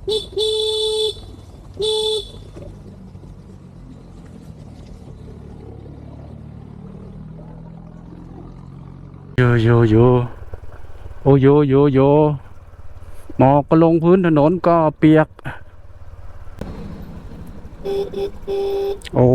โยโยโยโอโยโยโยหมอกก็ลงพื้นถนนก็เปียก โอ้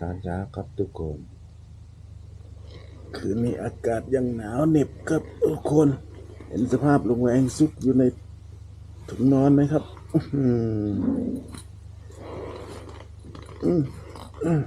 ตอนเช้าครับทุกคน คืนนี้อากาศยังหนาวเหน็บครับทุกคน เห็นสภาพลงแหวงซุกอยู่ในถุงนอนไหมครับอืมอืมอืม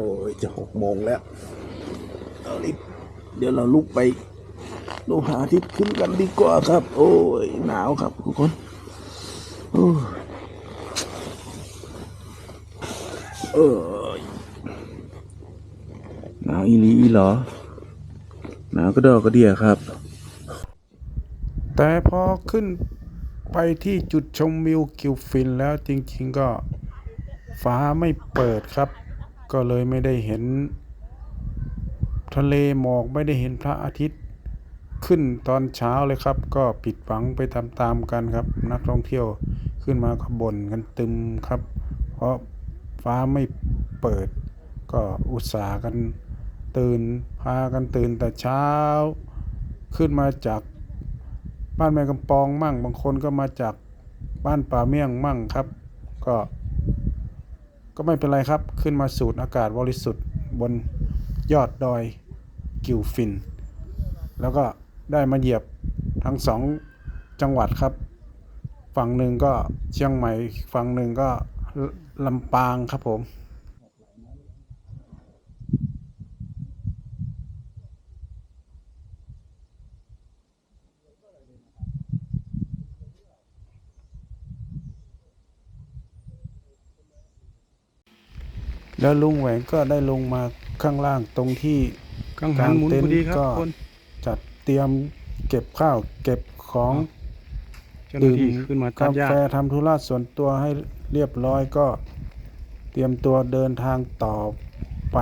อ้ยจะหกโมงแล้วเอาลิเดี๋ยวเราลุกไปดูหาทิตย์ขึ้นกันดีกว่าครับ โอ้ยหนาวครับทุกคนโอ้ยเอ้ยหนาวอีลีอีหรอ หนาวก็ดอกก็เดียครับ แต่พอขึ้นไปที่จุดชมวิวกิวฟินแล้วจริงๆก็ฟ้าไม่เปิดครับ ก็เลยไม่ได้เห็น ทะเลหมอกไม่ได้เห็นพระอาทิตย์ ขึ้นตอนเช้าเลยครับ ก็ผิดหวังไปตามๆกันครับ นักท่องเที่ยวขึ้นมาขบวนกันตึมครับ เพราะฟ้าไม่เปิด ก็อุตส่าห์กันตื่นพากันตื่นแต่เช้า ขึ้นมาจากบ้านแม่กำปองมั่ง บางคนก็มาจากบ้านป่าเมี่ยงมั่งครับ ก็ ก็ไม่เป็นไรครับ ขึ้นมาสูดอากาศบริสุทธิ์บนยอดดอยกิวฟิน แล้วก็ได้มาเหยียบทั้งสองจังหวัดครับ ฝั่งหนึ่งก็เชียงใหม่ฝั่งหนึ่งก็ลำปางครับผม แล้วลุงแหวงก็ได้ลงมาข้างล่างตรงที่กังหันหมุนพอดีครับก็คนจัดเตรียมเก็บข้าว เก็บของเจ้าหน้าที่ขึ้นมาตักาดหญ้าแฟทำธุระส่วนตัวให้เรียบร้อยก็เตรียมตัวเดินทางต่อไป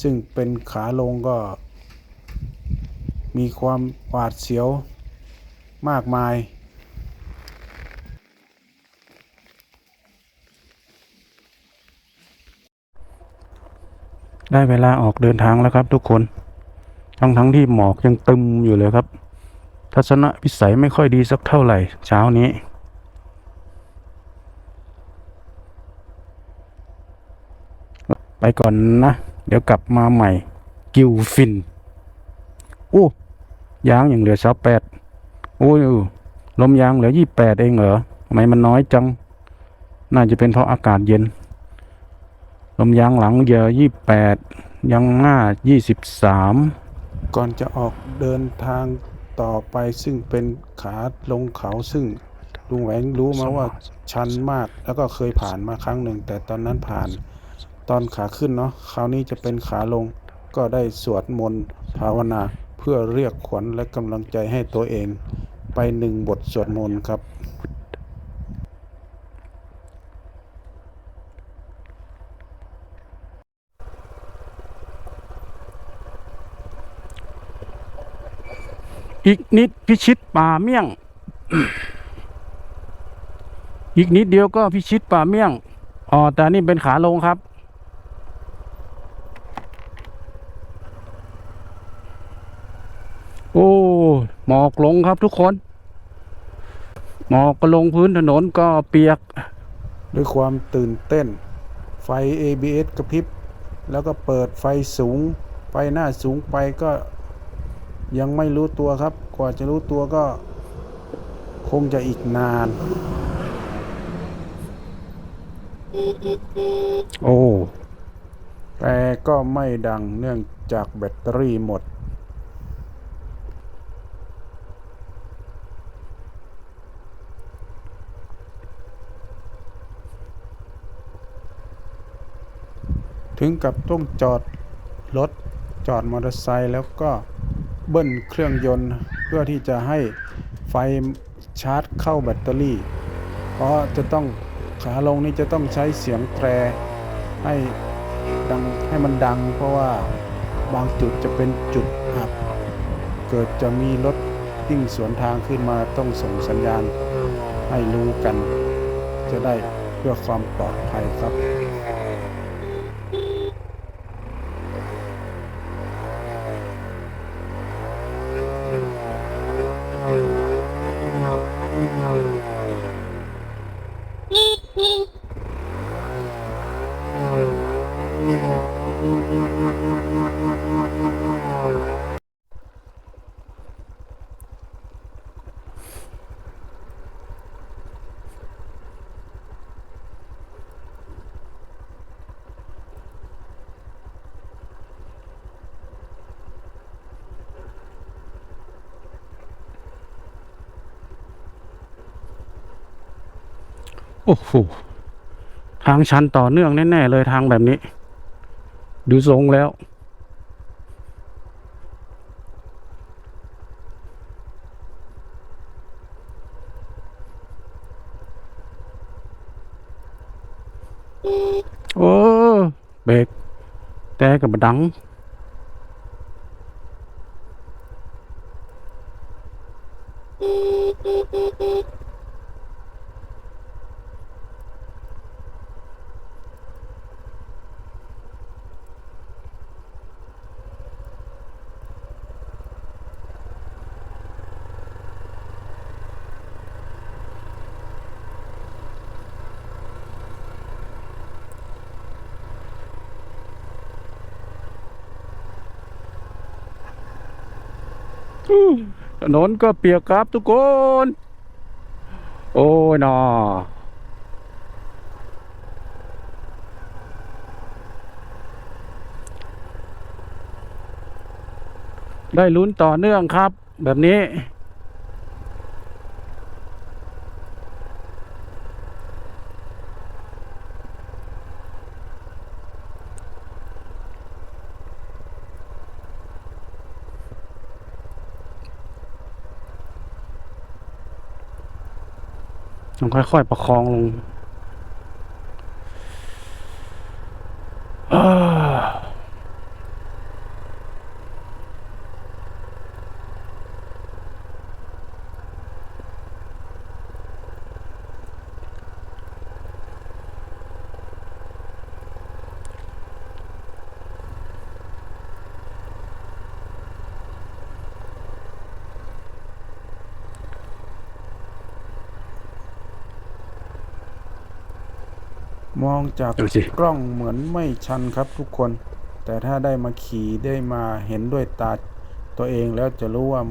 ซึ่งเป็นขาลงก็ มีความหวาดเสียวมากมาย ได้เวลาออกเดินทางแล้วครับทุกคน ทั้งทั้งที่หมอกยังตึมอยู่เลยครับ ทัศนวิสัยไม่ค่อยดีสักเท่าไหร่ เช้านี้ ไปก่อนนะ เดี๋ยวกลับมาใหม่ กิวฟินโอ้ยางอย่างเหลือสาแปดโอ้ยลมยางเหลือยี่แปดเองเหรอทำไมมันน้อยจัง น่าจะเป็นเพราะอากาศเย็น มยางหลังเหลือยี่แปดยางหน้ายี่สิบสามก่อนจะออกเดินทางต่อไปซึ่งเป็นขาลงเขาซึ่งลุงแหวงรู้มาว่าชันมากแล้วก็เคยผ่านมาครั้งหนึ่ง แต่ตอนนั้นผ่านตอนขาขึ้นเนาะคราวนี้จะเป็นขาลงก็ได้สวดมนต์ภาวนา เพื่อเรียกขวัญและกำลังใจให้ตัวเอง ไปหนึ่งบทสวดมนต์ครับ อีกนิดพิชิตป่าเมี่ยง อีกนิดเดียวก็พิชิตป่าเมี่ยงอ๋อแต่นนี่เป็นขาลงครับ โอ้หมอกลงครับทุกคน หมอกก็ลงพื้นถนนก็เปียก ด้วยความตื่นเต้น ไฟ ABS กระพริบ แล้วก็เปิดไฟสูง ไฟหน้าสูงไปก็ ยังไม่รู้ตัวครับ กว่าจะรู้ตัวก็คงจะอีกนาน โอ้แต่ก็ไม่ดังเนื่องจากแบตเตอรี่หมด ถึงกับต้องจอดรถจอดมอเตอร์ไซค์แล้วก็ เบิ้ลเครื่องยนต์เพื่อที่จะให้ไฟชาร์จเข้าแบตเตอรี่ เพราะจะต้องขาลงนี่จะต้องใช้เสียงแตรให้ดังให้มันดัง เพราะว่าบางจุดจะเป็นจุดอับเกิดจะมีรถวิ่งสวนทางขึ้นมาต้องส่งสัญญาณให้รู้กัน จะได้เพื่อความปลอดภัยครับ โอ้โหทางชันต่อเนื่องแน่ ๆ เลยทางแบบนี้ ดูทรงแล้ว โอ้ เบรกแต่กับบดัง ถ นนก็เปียกครับทุกคน โอ้ยนอได้ลุ้นต่อเนื่องครับ แบบนี้ ต้องค่อยๆประคองลง มองจากดูสิกล้องเหมือนไม่ชันครับทุกคน แต่ถ้าได้มาขี่ได้มาเห็นด้วยตาตัวเองแล้วจะรู้ว่า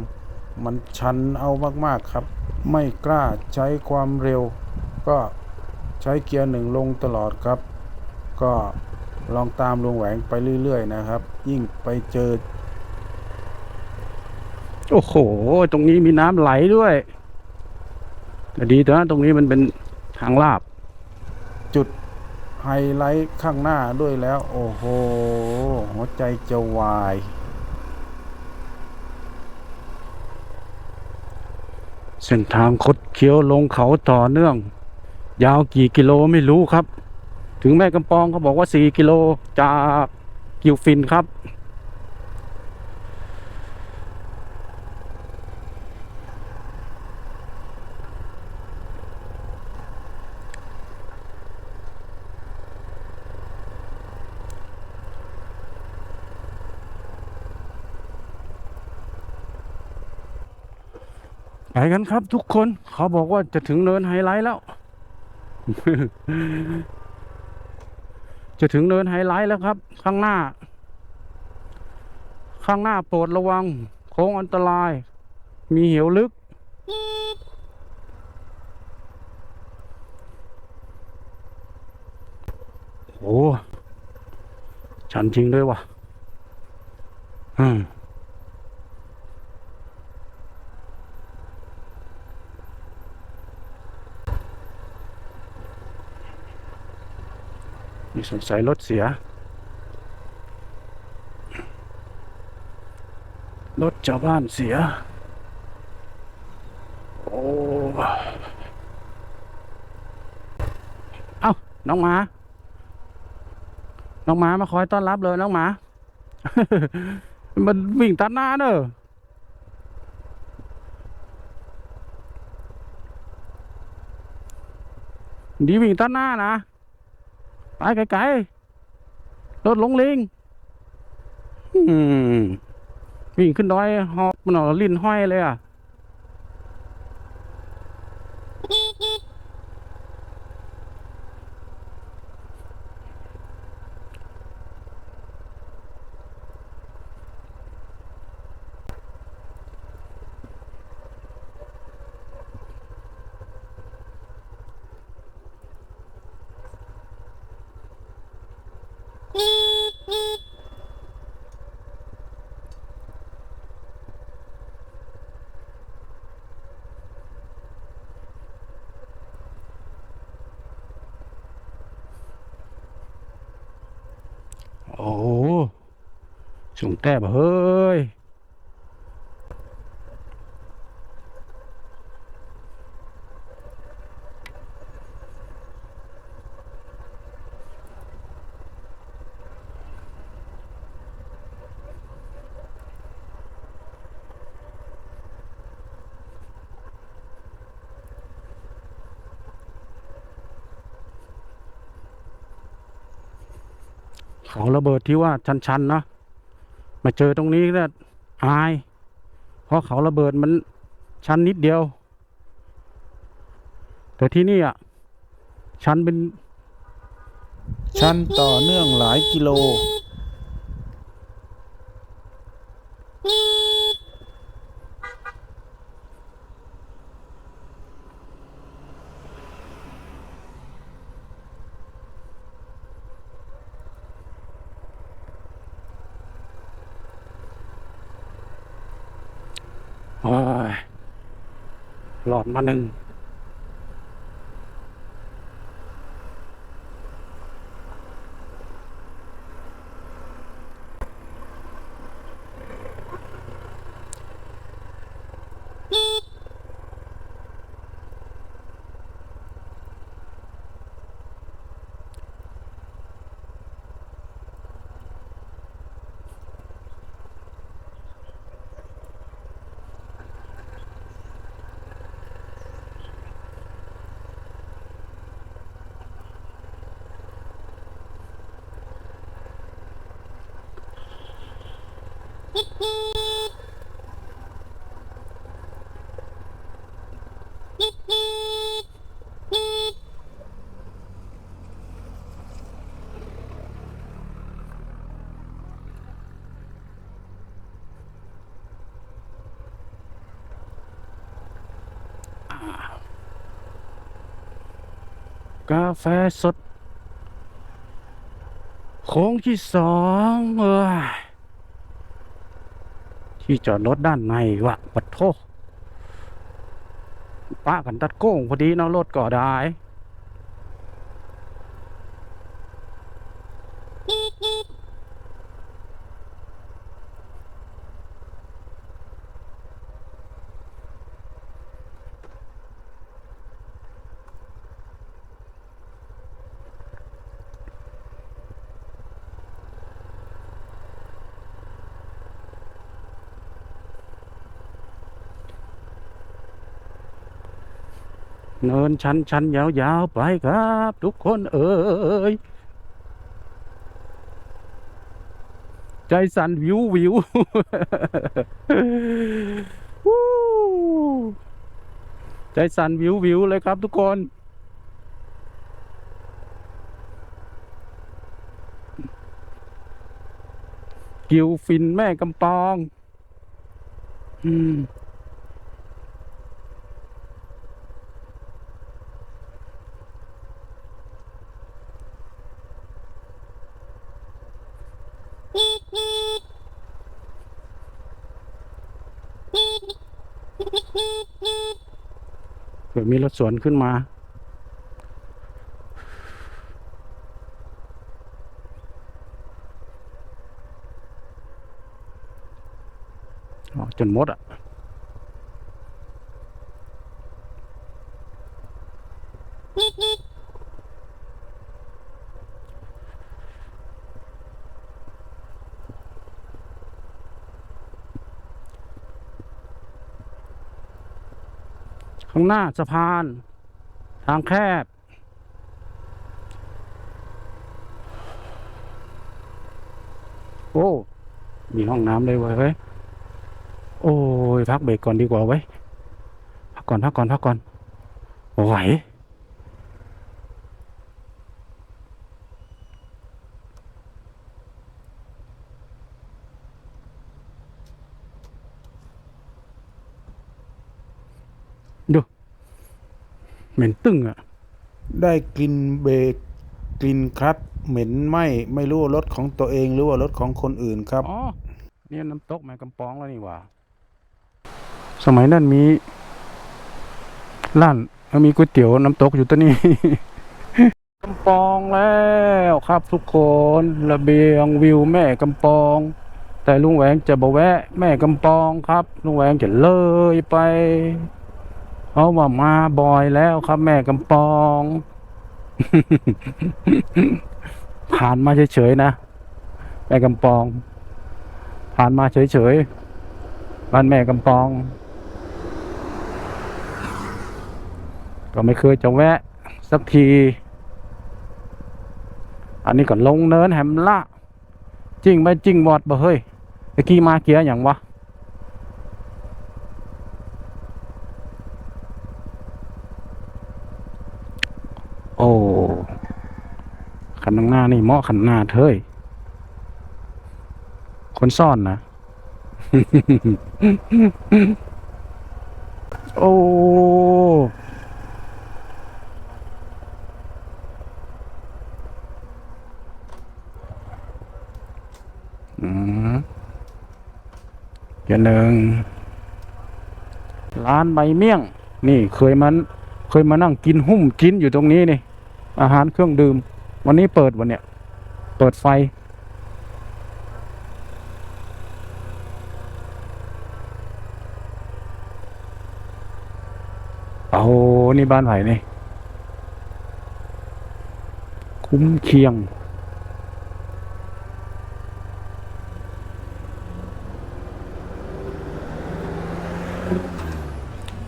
มันชันเอามากๆครับ ไม่กล้าใช้ความเร็ว ก็ใช้เกียร์หนึ่งลงตลอดครับ ก็ลองตามลุงแหวงไปเรื่อยๆนะครับ ยิ่งไปเจอ โอ้โห ตรงนี้มีน้ำไหลด้วยแต่ดีแต่นะตรงนี้มันเป็นทางลาบ จุด ไฮไลท์ข้างหน้าด้วยแล้ว โอ้โห หัวใจจะวาย เส้นทางคดเคี้ยวลงเขาต่อเนื่อง ยาวกี่กิโลไม่รู้ครับ ถึงแม่กำปองเขาบอกว่าสี่กิโลจากกิวฟินครับ ไปกันครับทุกคนเขาบอกว่าจะถึงเนินไฮไลท์แล้ว จะถึงเนินไฮไลท์แล้วครับ ข้างหน้า ข้างหน้าโปรดระวัง โค้งอันตราย มีเหวลึก โอ้ ชันจริงด้วยว่ะ อืม นี่สงสัยรถเสีย รถชาวบ้านเสีย โอ้เอ้า น้องหมา น้องหมามาคอยต้อนรับเลยน้องหมา มันวิ่งตัดหน้าเนอะดีวิ่งตัดหน้านะ ไปไกลๆรถหลงลิงอืมวิ่งขึ้นดอยหอบมันเอาลิ้นห้อยเลยอะ โอ้ สูงแต่บเฮ้ยเขาระเบิดที่ว่าชันๆเนาะ มาเจอตรงนี้ก็อาย เพราะเขาระเบิดมันชั้นนิดเดียว แต่ที่นี่อะ ชั้นเป็น ชั้นต่อเนื่องหลายกิโล โอ้ยห ลอดมาหนึ่ง กาแฟสดโค้งที่สองเอ้ย ที่จอดรถด้านในวะปัดโทป้ากันตัดโก้งพอดีเนาะรถก็ได้ เนินชันชันยาวยาวไปครับ ทุกคนเอ่ยใจสั่นวิววิวใจสั่นวิววิวเลยครับทุกคน กิวฟินแม่กำปอง อืม เกิดมีรถสวนขึ้นมาอ๋อจนหมดอะ ข้างหน้าสะพาน ทางแคบ โอ้ มีห้องน้ำเลยเว้ยโอ้ย พักเบรกก่อนดีกว่าเว้ยพักก่อน พักก่อน พักก่อนไหว ดู เหม็นตึ้งอะ ได้กลิ่นเบรกกลิ่นคลัตช์เหม็นไหมไม่รู้ว่ารถของตัวเองหรือว่ารถของคนอื่นครับ อ๋อนี่น้ำตกแม่กำปองแล้วนี่หว่า สมัยนั้นมีร้านเอ่อมีก๋วยเตี๋ยวน้ำตกอยู่ตัวนี้ กำปองแล้วครับทุกคนระเบียงวิวแม่กำปอง แต่ลุงแหวงจะบอกแวะ แม่กำปองครับลุงแหวงจะเลยไป เพราะว่ามาบ่อยแล้วครับ แม่กำปอง ผ่านมาเฉยๆนะแม่กำปอง ผ่านมาเฉยๆบ้านแม่กำปอง ก็ไม่เคยจะแวะ สักที อันนี้ก็ลงเนินแหมละจริงไหมจริงบอดบ่เฮ้ยตะกี้มาเกียอย่างวะ โอ้ขันข้างหน้านี่เหมาะขันหน้าเธยคนซ่อนนะ โอ้อืมเดี๋ยวหนึ่งร้านใบเมี่ยง นี่เคยมันเคยมานั่งกินหุ่มกินอยู่ตรงนี้นี่ อาหารเครื่องดื่ม วันนี้เปิดวันเนี้ยเปิดไฟโอ้โหนี่บ้านไผ่นี่ คุ้มเคียง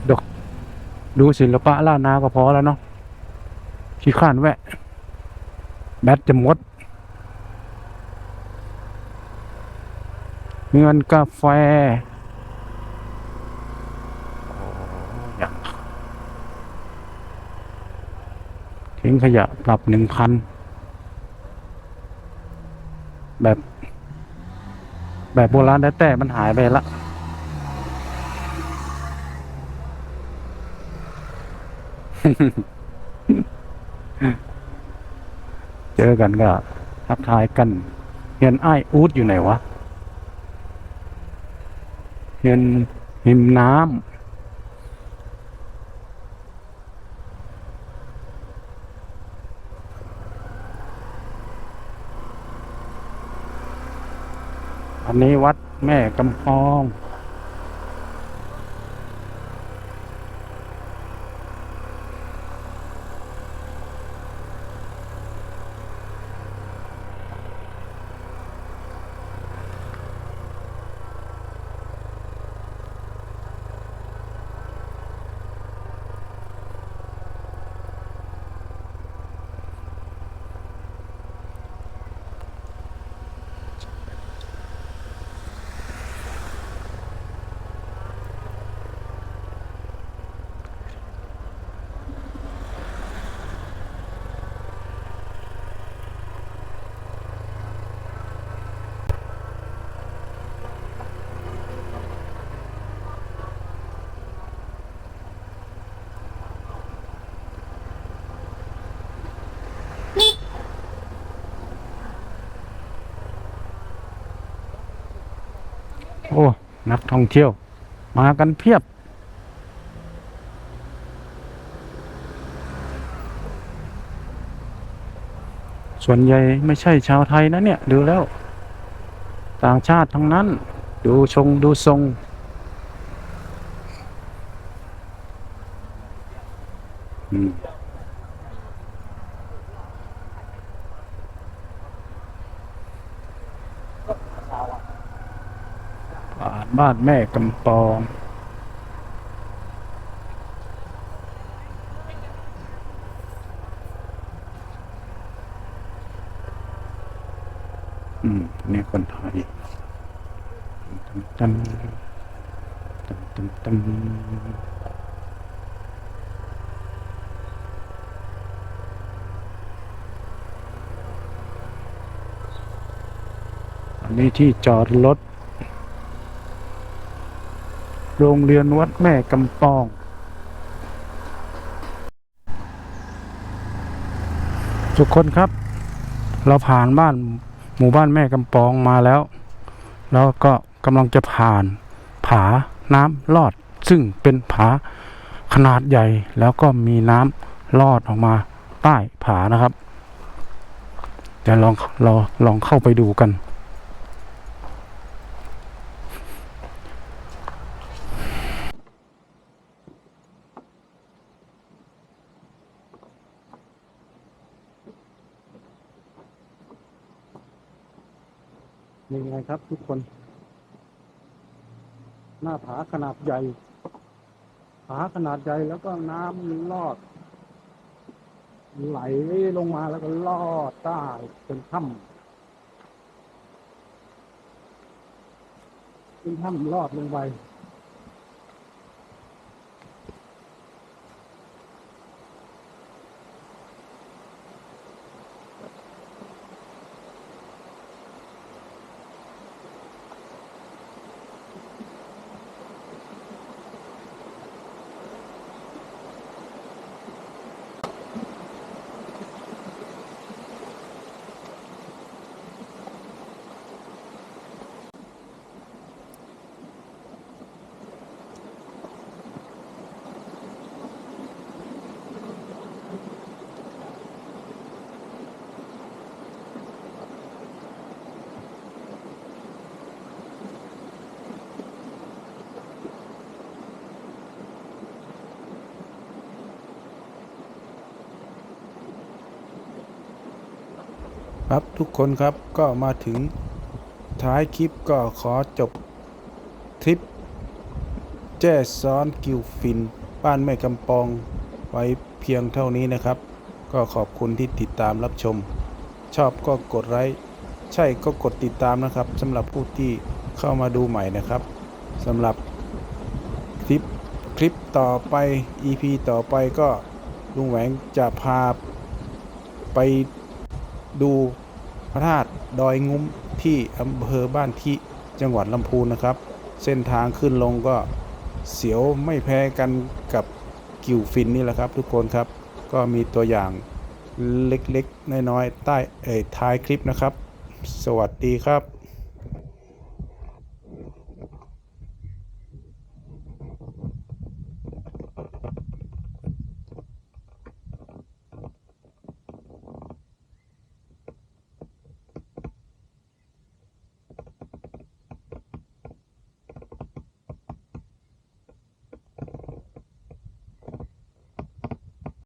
ดกดูศิลปะล้านนาก็พอแล้วเนาะ ขี้ข้านแวะ แบตจะหมด เงินกาแฟอย่างทิ้งขยะปรับหนึ่งพัน แบบ แบบโบราณแต่แต่มันหายไปละเจ อกันก็ทักทายกันเฮียนไอ้อูดอยู่ไหนวะเฮียนหิมน้ำอันนี้วัดแม่กำปอง อ โอ้ นักท่องเที่ยว มากันเพียบ ส่วนใหญ่ไม่ใช่ชาวไทยนะเนี่ย ดูแล้ว ต่างชาติทั้งนั้น ดูชงดูทรงอืม ผ่าน บ้านแม่กำปอง อืมนี่คนไทยตันตันตันตันอันนี้ที่จอดรถ โรงเรียนวัดแม่กำปอง ทุกคนครับ เราผ่านบ้านหมู่บ้านแม่กำปองมาแล้ว แล้วก็กำลังจะผ่านผาน้ำลอด ซึ่งเป็นผาขนาดใหญ่ แล้วก็มีน้ำลอดออกมาใต้ผานะครับเดี๋ยวลองเราลองเข้าไปดูกัน ยังไงครับทุกคน หน้าผาขนาดใหญ่ ผาขนาดใหญ่แล้วก็น้ำลอด ไหลลงมาแล้วก็ลอดใต้เป็นถ้ำเป็นถ้ำลอดลงไป ครับทุกคนครับก็มาถึงท้ายคลิปก็ขอจบทริป แจ้ซ้อนกิวฟิน บ้านแม่กำปองไว้เพียงเท่านี้นะครับ ก็ขอบคุณที่ติดตามรับชม ชอบก็กดไลค์ใช่ก็กดติดตามนะครับสำหรับผู้ที่เข้ามาดูใหม่นะครับสำหรับคลิปคลิปต่อไป EP ต่อไปก็ลุงแหวงจะพาไปดู พระธาตุดอยงุ้มที่อำเภอบ้านที่จังหวัดลำพูนนะครับ เส้นทางขึ้นลงก็เสียวไม่แพ้กันกับกิวฟินนี่แหละครับ ทุกคนครับก็มีตัวอย่างเล็กๆน้อยๆใต้เอ่ยท้ายคลิปนะครับ สวัสดีครับ